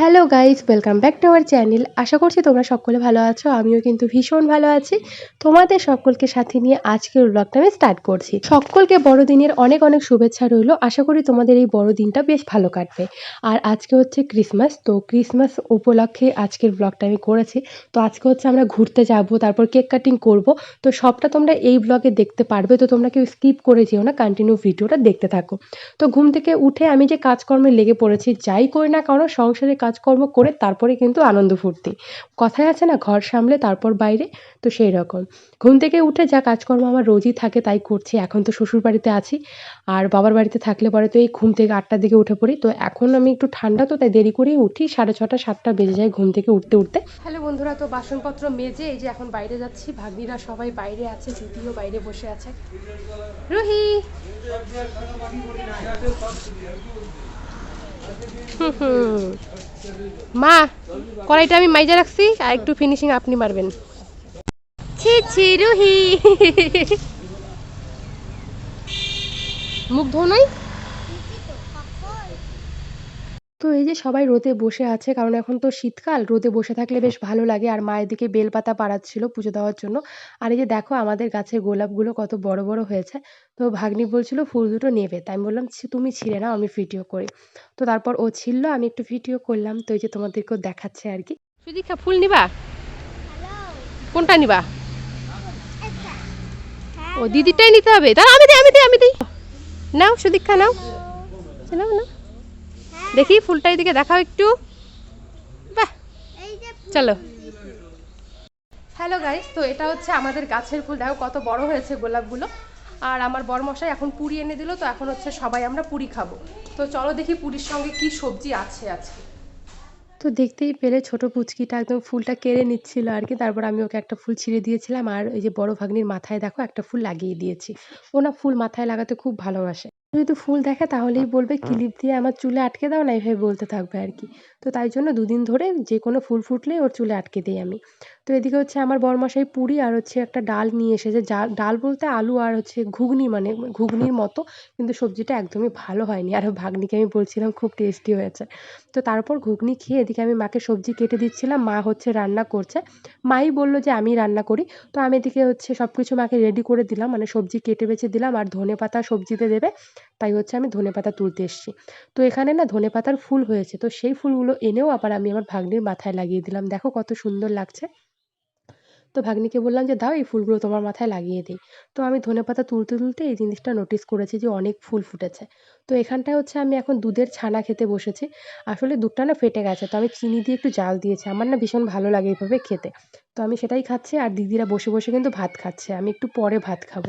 Hello guys welcome back to our channel আশা করছি তোমরা সকলে ভালো আছো। আমিও কিন্তু ভীষণ ভালো আছি। তোমাদের সকলকে সাথে নিয়ে আজকের ব্লগটা আমি স্টার্ট করছি। সকলকে বড়দিনের অনেক অনেক শুভেচ্ছা রইল। আশা করি তোমাদের এই বড়দিনটা বেশ ভালো কাটবে। আর আজকে হচ্ছে ক্রিসমাস তো ক্রিসমাস উপলক্ষে আজকের ব্লগটা আমি করেছি। তো আজকে হচ্ছে আমরা ঘুরতে যাব, তারপর কেক কাটিং করব। তো সবটা তোমরা এই ব্লগে দেখতে পারবে। তো তোমরা কেউ স্কিপ করে যেও না কন্টিনিউ ভিডিওটা দেখতে থাকো। তো ঘুম থেকে উঠে আমি যে কাজকর্মে লেগে পড়েছি, যাই করি না কারণ সংসারের কাজকর্ম করে তারপরে কিন্তু আনন্দ ফুর্তি। কথায় আছে না, ঘর সামলে তারপর বাইরে, তো সেই রকম। ঘুম থেকে উঠে যা কাজকর্ম আমার রোজই থাকে তাই করছি, এখন তো শ্বশুর বাড়িতে আছি। আর বাবার বাড়িতে থাকলে পরে তো এই ঘুম থেকে আটটার দিকে উঠে পড়ি, তো এখন আমি একটু ঠান্ডা, তো তাই দেরি করেই উঠি, সাড়ে ছটা, সাতটা বেজে যায় ঘুম থেকে উঠতে উঠতে। হ্যালো বন্ধুরা, তো বাসনপত্র মেজে এই যে এখন বাইরে যাচ্ছি, ভাগ্নিরা সবাই বাইরে আছে জুতিও বাইরে বসে আছে। রুহি। মা, কড়াইটা আমি মাইজা রাখছি, আর একটু ফিনিশিং আপনি মারবেন। ছি ছি, রুহি। মুখ ধো নাই? তো এই যে সবাই রোদে বসে আছে কারণ এখন তো শীতকাল রোদে বসে থাকলে বেশ ভালো লাগে। আর মায়ের দিকে বেলপাতা পাড়াচ্ছিল পুজো দেওয়ার জন্য। আর এই যে দেখো আমাদের গাছের গোলাপগুলো কত বড় বড় হয়েছে। তো ভাগ্নি বলছিল ফুল দুটো নেবে। তাই আমি বললাম তুমি ছিঁড়ে নাও আমি ভিডিও করি। তো তারপর ও ছিল আমি একটু ভিডিও করলাম। তো এই যে তোমাদেরকেও দেখাচ্ছে আর কি। সুদীক্ষা ফুল নিবা? কোনটা নিবা? ও দিদিটাই নিতে হবে। দাঁড়া আমি দিই আমি দিই আমি দিই। নাও সুদীক্ষা নাও। নাও নাও। দেখি, ফুলটা এদিকে দেখাও একটু। চলো। হ্যালো গাইস তো এটা হচ্ছে আমাদের গাছের ফুল। দেখো কত বড় হয়েছে গোলাপগুলো। আর আমার বরমশাই এখন পুরি এনে দিল, তো এখন হচ্ছে সবাই আমরা পুরি খাব। তো চলো দেখি পুরীর সঙ্গে কি সবজি আছে আজকে। তো দেখতেই পেলে ছোট পুচকিটা একদম ফুলটা কেড়ে নিচ্ছিল আর কি। তারপর আমি ওকে একটা ফুল ছিঁড়ে দিয়েছিলাম। আর এই যে বড় ভাগ্নির মাথায় দেখো একটা ফুল লাগিয়ে দিয়েছি। ও না ফুল মাথায় লাগাতে খুব ভালোবাসে। যদি ফুল দেখে তাহলেই বলবে ক্লিপ দিয়ে আমার চুলে আটকে দাও না এভাবে বলতে থাকবে আর কি। তো তাই জন্য দুদিন ধরে যে কোনো ফুল ফুটলেই ওর চুলে আটকে দিই আমি। তো এদিকে হচ্ছে আমার বরমশাই পুরি আর হচ্ছে একটা ডাল নিয়ে এসেছে। যা- ডাল বলতে আলু আর হচ্ছে ঘুগনি মানে ঘুগনির মতো, কিন্তু সবজিটা একদমই ভালো হয়নি। আর ভাগ্নিকে আমি বলছিলাম খুব টেস্টি হয়েছে। তো তারপর ঘুগনি খেয়ে এদিকে আমি মাকে সবজি কেটে দিচ্ছিলাম, মা হচ্ছে রান্না করছে। মাই বলল যে আমি রান্না করি। তো আমি এদিকে হচ্ছে সব কিছু মাকে রেডি করে দিলাম মানে সবজি কেটে বেছে দিলাম আর ধনে পাতা সবজিতে দেবে, তাই হচ্ছে আমি ধনে পাতা তুলতে এসেছি। তো এখানে না ধনে পাতার ফুল হয়েছে, তো সেই ফুলগুলো এনেও আবার আমি আমার ভাগ্নির মাথায় লাগিয়ে দিলাম। দেখো কত সুন্দর লাগছে। তো ভাগ্নিকে বললাম যে, দাও এই ফুলগুলো তোমার মাথায় লাগিয়ে দিই। তো আমি ধনেপাতা তুলতে তুলতে এই জিনিসটা নোটিস করেছি যে, অনেক ফুল ফুটেছে। তো এখানটায় হচ্ছে আমি এখন দুধের ছানা খেতে বসেছি। আসলে দুধটা না ফেটে গেছে, তো আমি চিনি দিয়ে একটু জাল দিয়েছি। আমার না ভীষণ ভালো লাগে এইভাবে খেতে। তো আমি সেটাই খাচ্ছি আর দিদিরা বসে বসে কিন্তু ভাত খাচ্ছে। আমি একটু পরে ভাত খাব।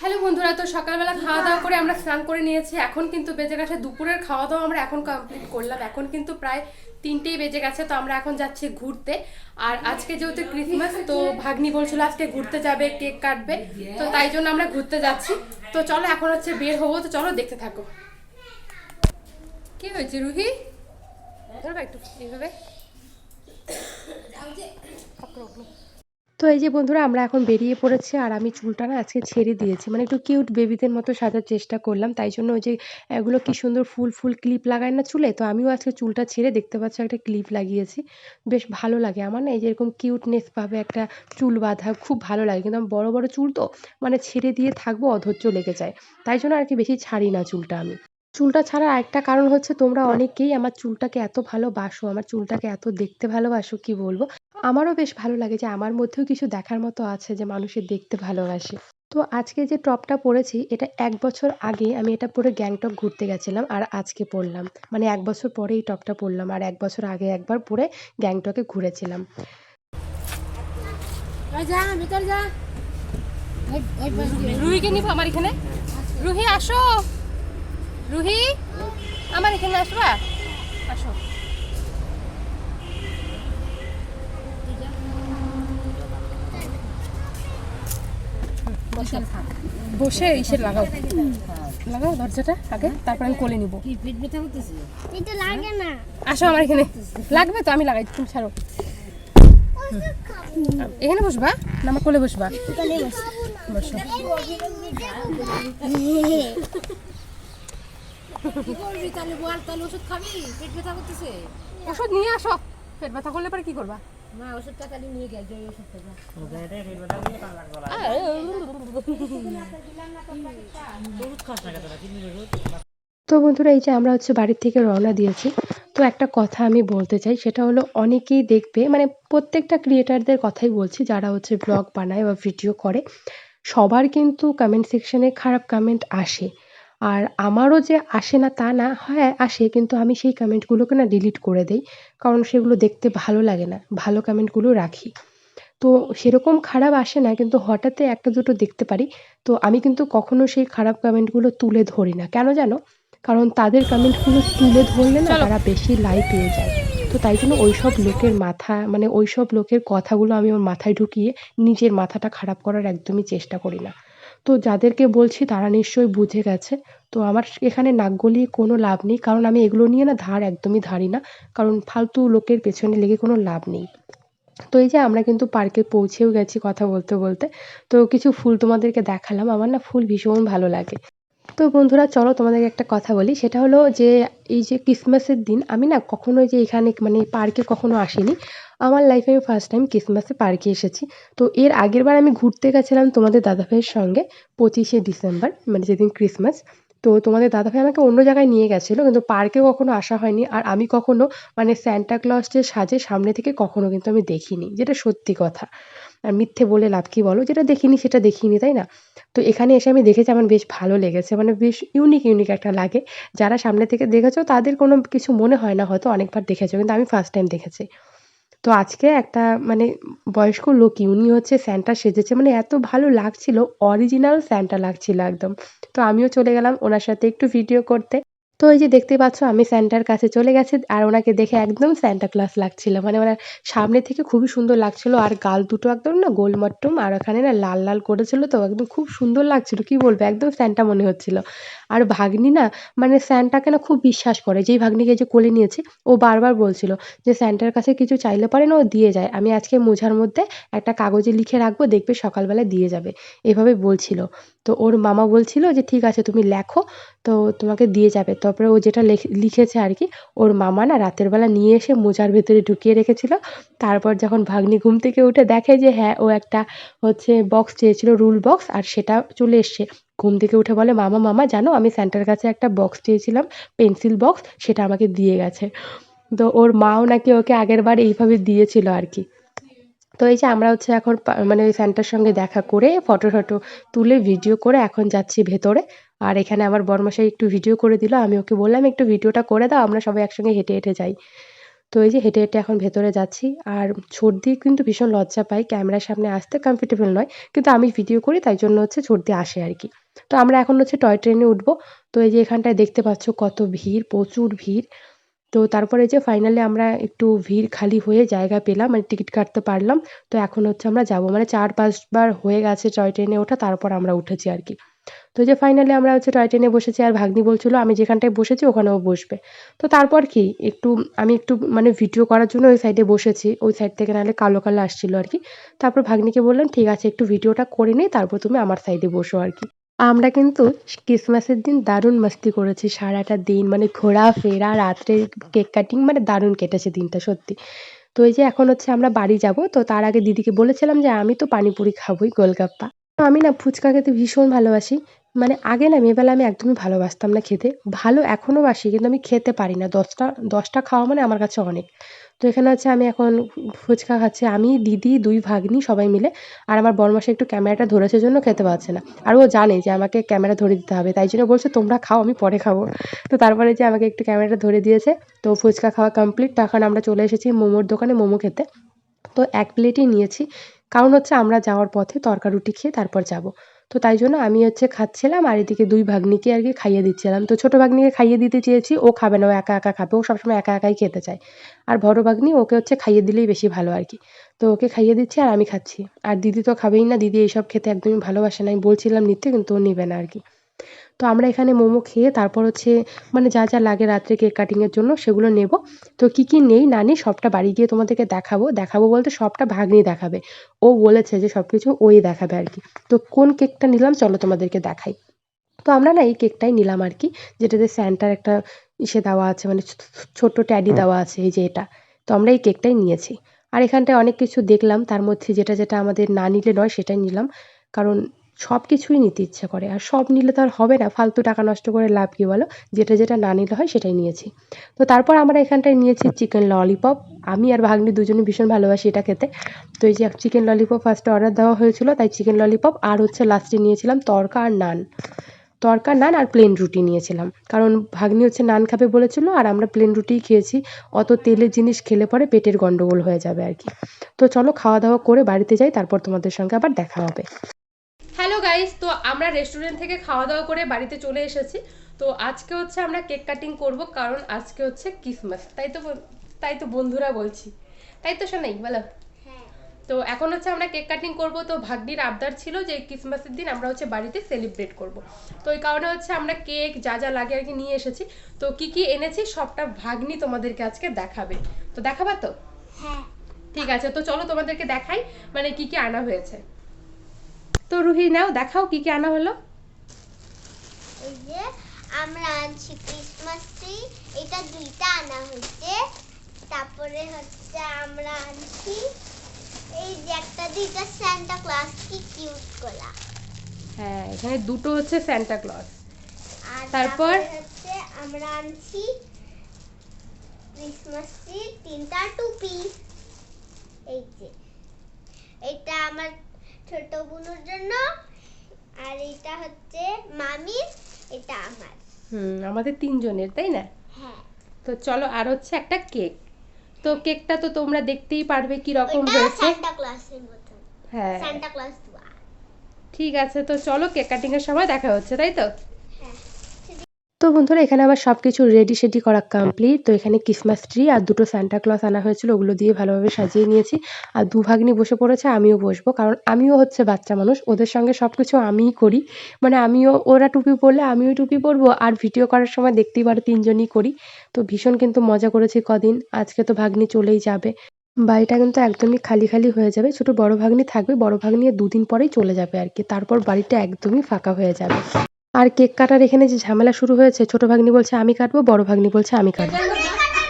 হ্যালো বন্ধুরা, তো সকালবেলা খাওয়া দাওয়া করে আমরা স্নান করে নিয়েছি। এখন কিন্তু বেজে গেছে দুপুরের খাওয়া দাওয়া আমরা এখন কমপ্লিট করলাম। এখন কিন্তু প্রায় তিনটেই বেজে গেছে তো আমরা এখন যাচ্ছি ঘুরতে। আর আজকে যেহেতু ক্রিসমাস তো ভাগ্নি বলছিল আজকে ঘুরতে যাবে কেক কাটবে তো তাই জন্য আমরা ঘুরতে যাচ্ছি। তো চলো এখন হচ্ছে বের হব তো চলো দেখতে থাকো। কি হয়েছে রুহি? একটু এইভাবে। তো এই যে বন্ধুরা, আমরা এখন বেরিয়ে পড়েছি আর আমি চুলটা না আজকে ছেড়ে দিয়েছি। মানে একটু কিউট বেবিদের মতো সাজার চেষ্টা করলাম। তাই জন্য ওই যে এগুলো কি সুন্দর ফুল ফুল ক্লিপ লাগায় না চুলে? তো আমিও আজকে চুলটা ছেড়ে দেখতে পাচ্ছ একটা ক্লিপ লাগিয়েছি। বেশ ভালো লাগে আমার না, এই যে এরকম কিউটনেস ভাবে একটা চুল বাঁধা, খুব ভালো লাগে। কিন্তু আমার বড় বড় চুল তো মানে ছেড়ে দিয়ে থাকব, অধৈর্য লেগে যায়। তাই জন্য আর কি বেশি ছাড়ি না চুলটা আমি। চুলটা ছাড়ার আরেকটা কারণ হচ্ছে তোমরা অনেকেই আমার চুলটাকে এত ভালোবাসো, আমার চুলটাকে এত দেখতে ভালোবাসো, কি বলব? আমারও বেশ ভালো লাগে যে আমার মধ্যেও কিছু দেখার মতো আছে যে মানুষের দেখতে ভালোবাসে। তো আজকে যে টপটা পরেছি, এটা এক বছর আগে আমি এটা পরে গ্যাংটক ঘুরতে গেছিলাম আর আজকে পরলাম। মানে এক বছর পরে এই টপটা পরলাম আর এক বছর আগে একবার পরে গ্যাংটকে ঘুরেছিলাম। রুহিকে নিব আমার এখানে? রুহি, আসো। রুহি, আমার এখানে আসবা? আসো। বসে ইসে লাগাও। লাগাও দরজাটা আগে তারপর আমি কোলে নিব। কি পেট ব্যথা করতেছে? এটা লাগে না। আসো আমার এখানে। লাগবে তো আমি লাগাই তুমি ছাড়ো। এখানে বসবা না আমার কোলে বসবা? বসো। ওষুধ নিয়ে আসো। পেট ব্যথা করলে পরে কি করবা? তো বন্ধুরা, এই যে আমরা হচ্ছে বাড়ির থেকে রওনা দিয়েছি। তো একটা কথা আমি বলতে চাই, সেটা হলো অনেকেই দেখবে মানে প্রত্যেকটা ক্রিয়েটারদের কথাই বলছি, যারা হচ্ছে ব্লগ বানায় বা ভিডিও করে, সবার কিন্তু কমেন্ট সেকশনে খারাপ কমেন্ট আসে। আর আমারও যে আসে না তা না হ্যাঁ আসে কিন্তু আমি সেই কমেন্টগুলোকে না ডিলিট করে দেই কারণ সেগুলো দেখতে ভালো লাগে না ভালো কমেন্টগুলো রাখি। তো সেরকম খারাপ আসে না কিন্তু হঠাৎই একটা দুটো দেখতে পারি তো আমি কিন্তু কখনো সেই খারাপ কমেন্টগুলো তুলে ধরি না। কেন জানো? কারণ তাদের কমেন্টগুলো তুলে ধরলে না তারা বেশি লাইক পেয়ে যায়। তো তাই জন্য ওইসব লোকের মাথা মানে ওইসব লোকের কথাগুলো আমি আমার মাথায় ঢুকিয়ে নিজের মাথাটা খারাপ করার একদমই চেষ্টা করি না। তো যাদেরকে বলছি তারা নিশ্চয়ই বুঝে গেছে। তো আমার এখানে নাক গলিয়ে কোনো লাভ নেই, কারণ আমি এগুলো নিয়ে না ধার একদমই ধারি না, কারণ ফালতু লোকের পেছনে লেগে কোনো লাভ নেই। তো এই যে আমরা কিন্তু পার্কে পৌঁছেও গেছি কথা বলতে বলতে। তো কিছু ফুল তোমাদেরকে দেখালাম, আমার না ফুল ভীষণ ভালো লাগে। তো বন্ধুরা, চলো তোমাদেরকে একটা কথা বলি। সেটা হলো যে, এই যে ক্রিসমাসের দিন, আমি না কখনো যে এখানে মানে পার্কে কখনো আসিনি। আমার লাইফে আমি ফার্স্ট টাইম ক্রিসমাসে পার্কে এসেছি। তো এর আগের বার আমি ঘুরতে গেছিলাম তোমাদের দাদাভাইয়ের সঙ্গে, পঁচিশে ডিসেম্বর মানে যেদিন ক্রিসমাস তো তোমাদের দাদাভাই আমাকে অন্য জায়গায় নিয়ে গেছিল, কিন্তু পার্কে কখনো আসা হয়নি। আর আমি কখনো মানে স্যান্টা ক্লজ যে সাজে সামনে থেকে কখনো কিন্তু আমি দেখিনি, যেটা সত্যি কথা। আর মিথ্যে বলে লাভ কি বলো? যেটা দেখিনি সেটা দেখিনি, তাই না? তো এখানে এসে আমি দেখেছি আমার বেশ ভালো লেগেছে মানে বেশ ইউনিক ইউনিক একটা লাগে। যারা সামনে থেকে দেখেছ, তাদের কোনো কিছু মনে হয় না, হয়তো অনেকবার দেখেছ, কিন্তু আমি ফার্স্ট টাইম দেখেছি। তো আজকে একটা মানে বয়স্ক লোকই উনি হচ্ছে স্যান্টা সেজেছে। মানে এত ভালো লাগছিল অরিজিনাল স্যান্টা লাগছিল একদম। তো আমিও চলে গেলাম ওনার সাথে একটু ভিডিও করতে। তো এই যে দেখতে পাচ্ছ, আমি স্যান্টার কাছে চলে গেছি আর ওনাকে দেখে একদম স্যান্টা ক্লাস লাগছিল। মানে ওনার সামনে থেকে খুবই সুন্দর লাগছিল আর গাল দুটো একদম না গোলমট্টম আর ওখানে না লাল লাল করেছিল তো একদম খুব সুন্দর লাগছিল, কি বলব? একদম স্যান্টা মনে হচ্ছিল। আর ভাগ্নি না মানে স্যান্টাকে না খুব বিশ্বাস করে। যেই ভাগ্নিকে যে কোলে নিয়েছি, ও বারবার বলছিল যে স্যান্টার কাছে কিছু চাইলে পারে না ও দিয়ে যায়। আমি আজকে মোঝার মধ্যে একটা কাগজে লিখে রাখব, দেখবে সকালবেলা দিয়ে যাবে। এভাবে বলছিল। তো ওর মামা বলছিল যে, ঠিক আছে, তুমি লেখো। তো তোমাকে দিয়ে যাবে। তারপরে ও যেটা লেখ- লিখেছে আর কি ওর মামা না রাতের বেলা নিয়ে এসে মোজার ভেতরে ঢুকিয়ে রেখেছিল। তারপর যখন ভাগ্নি ঘুম থেকে উঠে দেখে যে হ্যাঁ ও একটা হচ্ছে বক্স চেয়েছিল রুল বক্স আর সেটা চলে এসছে। ঘুম থেকে উঠে বলে, মামা মামা, জানো, আমি স্যান্টার কাছে একটা বক্স চেয়েছিলাম পেন্সিল বক্স সেটা আমাকে দিয়ে গেছে। তো ওর মাও নাকি ওকে আগের বার এইভাবে দিয়েছিল আর কি তো এই যে আমরা হচ্ছে এখন মানে ওই স্যান্টার সঙ্গে দেখা করে ফটো টটো তুলে ভিডিও করে এখন যাচ্ছি ভেতরে। আর এখানে আমার বরমশাই একটু ভিডিও করে দিল, আমি ওকে বললাম, একটু ভিডিওটা করে দাও, আমরা সবাই একসঙ্গে হেঁটে হেঁটে যাই। তো এই যে হেঁটে হেঁটে এখন ভেতরে যাচ্ছি। আর সর্দি কিন্তু ভীষণ লজ্জা পাই ক্যামেরার সামনে আসতে কমফর্টেবল নয়, কিন্তু আমি ভিডিও করি, তাই জন্য হচ্ছে সর্দি আসে আর কি। তো আমরা এখন হচ্ছে টয় ট্রেনে উঠবো। তো এই যে এখানটায় দেখতে পাচ্ছ কত ভিড়, প্রচুর ভিড়। তো তারপরে যে ফাইনালি আমরা একটু ভিড় খালি হয়ে জায়গা পেলাম মানে টিকিট কাটতে পারলাম, তো এখন হচ্ছে আমরা যাব। মানে চার পাঁচবার হয়ে গেছে টয় ট্রেনে ওঠা, তারপর আমরা উঠেছি আর কি। তো যে ফাইনালি আমরা হচ্ছে টয় ট্রেনে বসেছি আর ভাগ্নি বলছিল, আমি যেখানটায় বসেছি ওখানেও বসবে। তো তারপর কি, একটু আমি একটু মানে ভিডিও করার জন্য ওই সাইডে বসেছি, ওই সাইড থেকে নাহলে কালো কালো আসছিল আর কি। তারপর ভাগ্নিকে বললাম, ঠিক আছে, একটু ভিডিওটা করে নিই তারপর তুমি আমার সাইডে বসো আর কি। আমরা কিন্তু ক্রিসমাসের দিন দারুণ মাস্তি করেছি সারাটা দিন। মানে ঘোরাফেরা, রাত্রে কেক কাটিং মানে দারুণ কেটেছে দিনটা, সত্যি। তো এই যে এখন হচ্ছে আমরা বাড়ি যাব, তো তার আগে দিদিকে বলেছিলাম যে আমি তো পানিপুরি খাবোই, গোলগাপ্পা। আমি না ফুচকা খেতে ভীষণ ভালোবাসি। মানে আগে না মেয়েবেলা আমি একদমই ভালোবাসতাম না খেতে। ভালো এখনও বাসি, কিন্তু আমি খেতে পারি না। দশটা দশটা খাওয়া মানে আমার কাছে অনেক। তো এখানে হচ্ছে আমি এখন ফুচকা খাচ্ছি। আমি, দিদি, দুই ভাগ্নি সবাই মিলে। আর আমার বড়মাসে একটু ক্যামেরাটা ধরেছে জন্য খেতে পারছে না। আর ও জানে যে আমাকে ক্যামেরা ধরে দিতে হবে, তাই জন্য বলছে, তোমরা খাও, আমি পরে খাব। তো তারপরে যে আমাকে একটু ক্যামেরাটা ধরে দিয়েছে, তো ফুচকা খাওয়া কমপ্লিট তখন আমরা চলে এসেছি মোমোর দোকানে মোমো খেতে। তো এক প্লেটই নিয়েছি। কারণ হচ্ছে আমরা যাওয়ার পথে তরকা রুটি খেয়ে তারপর যাব। তো তাই জন্য আমি হচ্ছে খাচ্ছিলাম আর এদিকে দুই ভাগ্নিকে আর কি খাইয়ে দিচ্ছিলাম। তো ছোটো ভাগ্নিকে খাইয়ে দিতে চেয়েছি, ও খাবে না, ও একা একা খাবে, ও সবসময় একা একাই খেতে চায়। আর বড় ভাগ্নি ওকে হচ্ছে খাইয়ে দিলেই বেশি ভালো আর কি। তো ওকে খাইয়ে দিচ্ছি আর আমি খাচ্ছি। আর দিদি তো খাবেই না, দিদি এইসব খেতে একদমই ভালোবাসে না। আমি বলছিলাম নিতে, কিন্তু ও নেবে না আর কি। তো আমরা এখানে মোমো খেয়ে তারপর হচ্ছে মানে যা যা লাগে রাত্রে কেক কাটিংয়ের জন্য সেগুলো নেব। তো কী কী নেই না নেই সবটা বাড়ি গিয়ে তোমাদেরকে দেখাবো। দেখাবো বলতে সবটা ভাগ্নি দেখাবে। ও বলেছে যে সব কিছু ওই দেখাবে আর কি। তো কোন কেকটা নিলাম চলো তোমাদেরকে দেখাই। তো আমরা না এই কেকটাই নিলাম আর কি, যেটাতে স্যান্টার একটা ইসে দেওয়া আছে মানে ছোট্ট ট্যাডি দেওয়া আছে, এই যে এটা। তো আমরা এই কেকটাই নিয়েছি। আর এখানটায় অনেক কিছু দেখলাম, তার মধ্যে যেটা যেটা আমাদের না নিলে নয় সেটাই নিলাম। কারণ সব কিছুই নিতে ইচ্ছে করে। আর সব নিলে তো আর হবে না। ফালতু টাকা নষ্ট করে লাভ কী বলো? যেটা যেটা না নিলে হয় সেটাই নিয়েছি। তো তারপর আমরা এখানটায় নিয়েছি চিকেন ললিপপ আমি আর ভাগ্নি দুজনে ভীষণ ভালোবাসি এটা খেতে। তো এই যে চিকেন ললিপপ ফার্স্টে অর্ডার দেওয়া হয়েছিল, তাই চিকেন ললিপপ আর হচ্ছে লাস্টে নিয়েছিলাম তরকা আর নান। তড়কা নান আর প্লেন রুটি নিয়েছিলাম। কারণ ভাগ্নি হচ্ছে নান খাবে বলেছিল আর আমরা প্লেন রুটিই খেয়েছি। অত তেলের জিনিস খেলে পরে পেটের গণ্ডগোল হয়ে যাবে আর কি। তো চলো খাওয়া দাওয়া করে বাড়িতে যাই, তারপর তোমাদের সঙ্গে আবার দেখা হবে। হ্যালো গাইস তো আমরা রেস্টুরেন্ট থেকে খাওয়া দাওয়া করে বাড়িতে চলে এসেছি। তো আজকে হচ্ছে আমরা কেক কাটিং করব কারণ আজকে হচ্ছে ক্রিসমাস তাই তো তাই তো বন্ধুরা বলছি। তাই তো শোনাই বলো। তো এখন হচ্ছে আমরা কেক কাটিং করব। তো ভাগ্নির আবদার ছিল যে ক্রিসমাসের দিন আমরা হচ্ছে বাড়িতে সেলিব্রেট করব। তো এই কারণে হচ্ছে আমরা কেক যা যা লাগে আর কি নিয়ে এসেছি। তো কি কি এনেছি সবটা ভাগ্নি তোমাদেরকে আজকে দেখাবে। তো দেখাবা তো? হ্যাঁ। ঠিক আছে তো চলো তোমাদেরকে দেখাই মানে কি কি আনা হয়েছে। তো রুহি নাও দেখাও কি কি আনা হলো। এই যে আমরা আনছি ক্রিসমাস ট্রি এটা দুইটা আনা হয়েছে। তারপরে হচ্ছে আমরা আনছি এই যে একটা দুইটা সান্টা ক্লাস কি কিউট গোলা হ্যাঁ এখানে দুটো হচ্ছে স্যান্টা ক্লজ আর তারপর? হচ্ছে আমরা আনছি ক্রিসমাস ট্রি তিনটা টুপি। এই যে এটা আমার ছোট বোনের জন্য। আর এটা হচ্ছে মামির এটা আমার। হুম আমাদের তিনজনের তাই না? হ্যাঁ। তো চলো আর হচ্ছে একটা কেক। তো কেকটা তো তোমরা দেখতেই পারবে কি রকম হয়েছে সান্টা ক্লাসের মতন। হ্যাঁ। সান্টা ক্লাস ঠিক আছে তো চলো কেক কাটিং এর সময় দেখা হচ্ছে তাই তো? তো বন্ধুরা, এখানে আমার সব কিছু রেডি সেডি করা কমপ্লিট তো এখানে ক্রিসমাস ট্রি আর দুটো ক্লজ আনা হয়েছিল, ওগুলো দিয়ে ভালোভাবে সাজিয়ে নিয়েছি। আর দু ভাগ্নি বসে পড়েছে, আমিও বসবো, কারণ আমিও হচ্ছে বাচ্চা মানুষ। ওদের সঙ্গে সব কিছু আমিই করি। মানে আমিও, ওরা টুপি পরলে আমিও টুপি পরবো, আর ভিডিও করার সময় দেখতেই পারো তিনজনই করি। তো ভীষণ কিন্তু মজা করেছি কদিন, আজকে তো ভাগ্নি চলেই যাবে। বাড়িটা কিন্তু একদমই খালি খালি হয়ে যাবে, ছোট বড় ভাগ্নি থাকবে, বড় ভাগ্নি দুদিন পরেই চলে যাবে আর কি, তারপর বাড়িটা একদমই ফাঁকা হয়ে যাবে। আর কেক কাটার এখানে যে ঝামেলা শুরু হয়েছে ছোট ভাগ্নি বলছে আমি কাটবো বড় ভাগ্নি বলছে আমি কাটবো।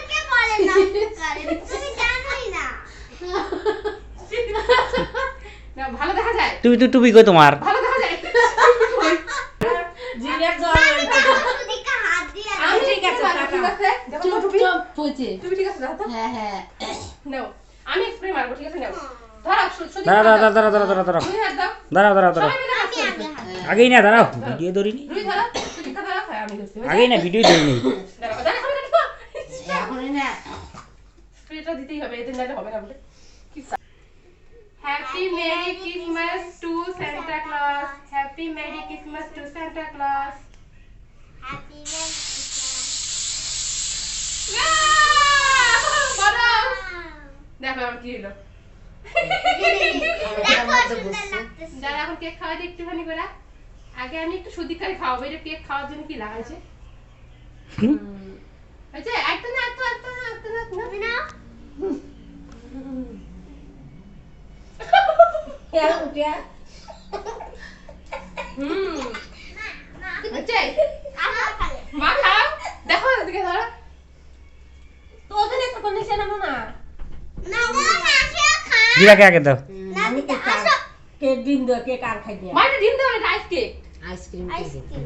কে বলে না? তুমি জানোই না। ভালো দেখা যায়। তুমি তো টুপি কই তোমার? ভালো দেখা যায়। দিকে হাত দিয়ে আমি ঠিক আছে আগেই না দাঁড়াও ভিডিও ধরিনি। হ্যাঁ আমি আগেই না ভিডিও ধরিনি। দিতেই হবে নাহলে হবে না বলে। Happy merry Christmas to Santa Claus happy merry Christmas to Santa Claus happy দেখো আমার কি হলো। যারা এখন কেক খাওয়াই দিই একটুখানি করে আগে আমি একটু সুদি খাই খাওয়াবো এটা কেক খাওয়ার জন্য কি লাগাইছে হয়েছে একটা না একটা একটা না একটা না একটা না। তুমি না আমার মা খাও দেখো এদিকে ধরো। তো ওখানে তো কোনো জানাব না না না না খেয়ে। খা দিদাকে আগে দাও। না আমি তো দিদা আসো। কেক দিন দাও কেক আর খাই দিয়া মা ডিম দাও এটা আইস কেক আইসক্রিম আইসক্রিম।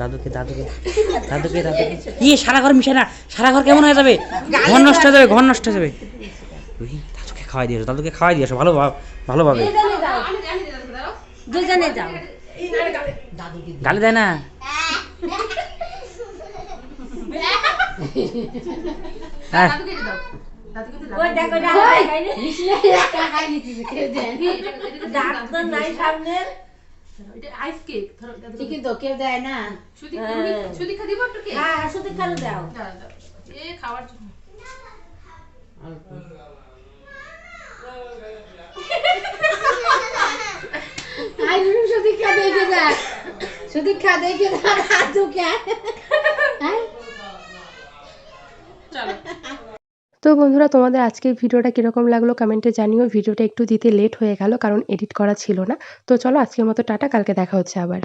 দাদুকে দাদুকে দাদুকে দাদুকে। ইয়ে সারা ঘর মিশে না। সারা ঘর কেমন হয়ে যাবে? ঘর নষ্ট হয়ে যাবে ঘর নষ্ট হয়ে যাবে। ওই, দাদুকে খাওয়াই দিয়েছ দাদুকে খাওয়াই দিয়েছ ভালো ভালোভাবে। দুজনে যাও। গালি দেয় না? হ্যাঁ। দাও দেখো হ্যাঁ। হ্যাঁ খাওয়ার জন্য। যা। শুধু দেখে যা হাত চলো। তো বন্ধুরা, তোমাদের আজকের ভিডিওটা কীরকম লাগল কমেন্টে জানিও। ভিডিওটা একটু দিতে লেট হয়ে গেল, কারণ এডিট করা ছিল না। তো চলো আজকের মতো টাটা, কালকে দেখা হচ্ছে আবার।